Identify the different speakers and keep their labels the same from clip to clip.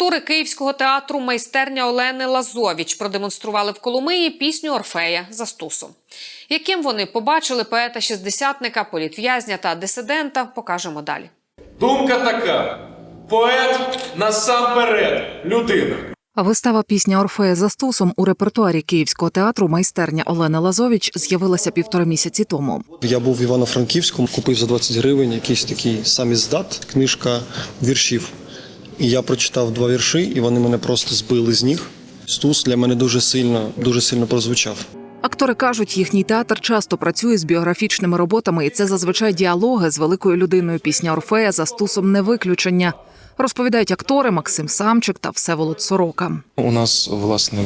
Speaker 1: Актори Київського театру майстерня Олени Лазовіч продемонстрували в Коломиї пісню Орфея за стусом. Яким вони побачили поета шістдесятника, політв'язня та дисидента, покажемо далі.
Speaker 2: Думка така: поет насамперед людина.
Speaker 3: Вистава пісня Орфея за стусом у репертуарі Київського театру майстерня Олени Лазович з'явилася півтора місяці тому.
Speaker 4: Я був в Івано-Франківську, купив за 20 гривень якийсь такий саміздат, книжка віршів. І я прочитав два вірші, і вони мене просто збили з ніг. Стус для мене дуже сильно, дуже сильно прозвучав.
Speaker 3: Актори кажуть, їхній театр часто працює з біографічними роботами, і це зазвичай діалоги з великою людиною. Пісня Орфея за стусом не виключення. Розповідають актори Максим Самчик та Всеволод Сорока.
Speaker 5: У нас власне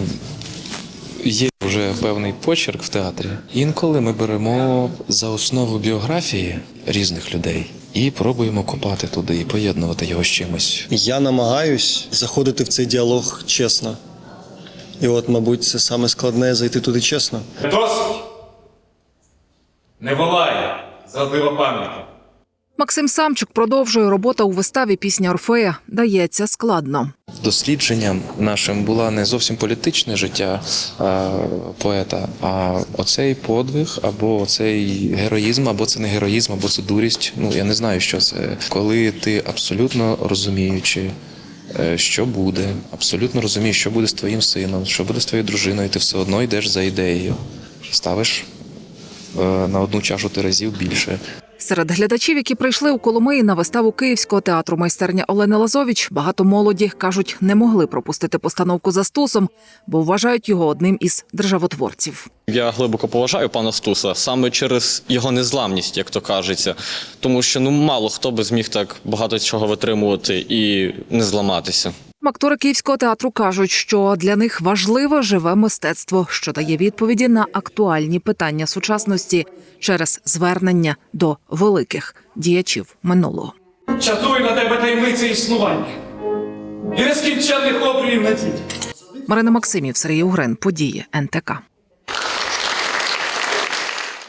Speaker 5: є вже певний почерк в театрі. Інколи ми беремо за основу біографії різних людей і пробуємо копати туди і поєднувати його з чимось.
Speaker 4: Я намагаюсь заходити в цей діалог чесно. І от, мабуть, це саме складне зайти туди чесно.
Speaker 2: Досить. Не волає, зрадлива пам'ять.
Speaker 3: Максим Самчук продовжує робота у виставі пісня Орфея. Дається складно.
Speaker 5: Дослідженням нашим була не зовсім політичне життя е, поета, а оцей подвиг, або оцей героїзм, або це не героїзм, або це дурість. Ну я не знаю, що це. Коли ти абсолютно розуміючи, е, що буде, абсолютно розумієш, що буде з твоїм сином, що буде з твоєю дружиною, ти все одно йдеш за ідеєю, ставиш е, на одну чашу терезів більше.
Speaker 3: Серед глядачів, які прийшли у Коломиї на виставу Київського театру майстерня Олени Лазович, багато молоді кажуть, не могли пропустити постановку за стусом, бо вважають його одним із державотворців.
Speaker 6: Я глибоко поважаю пана Стуса саме через його незламність, як то кажеться. Тому що ну мало хто би зміг так багато чого витримувати і не зламатися.
Speaker 3: Актори Київського театру кажуть, що для них важливе живе мистецтво, що дає відповіді на актуальні питання сучасності через звернення до великих діячів минулого.
Speaker 7: Чатую на тебе таємниці існування і нескінченних обріїв надій.
Speaker 3: Марина Максимів, Сергій Угрин, події НТК.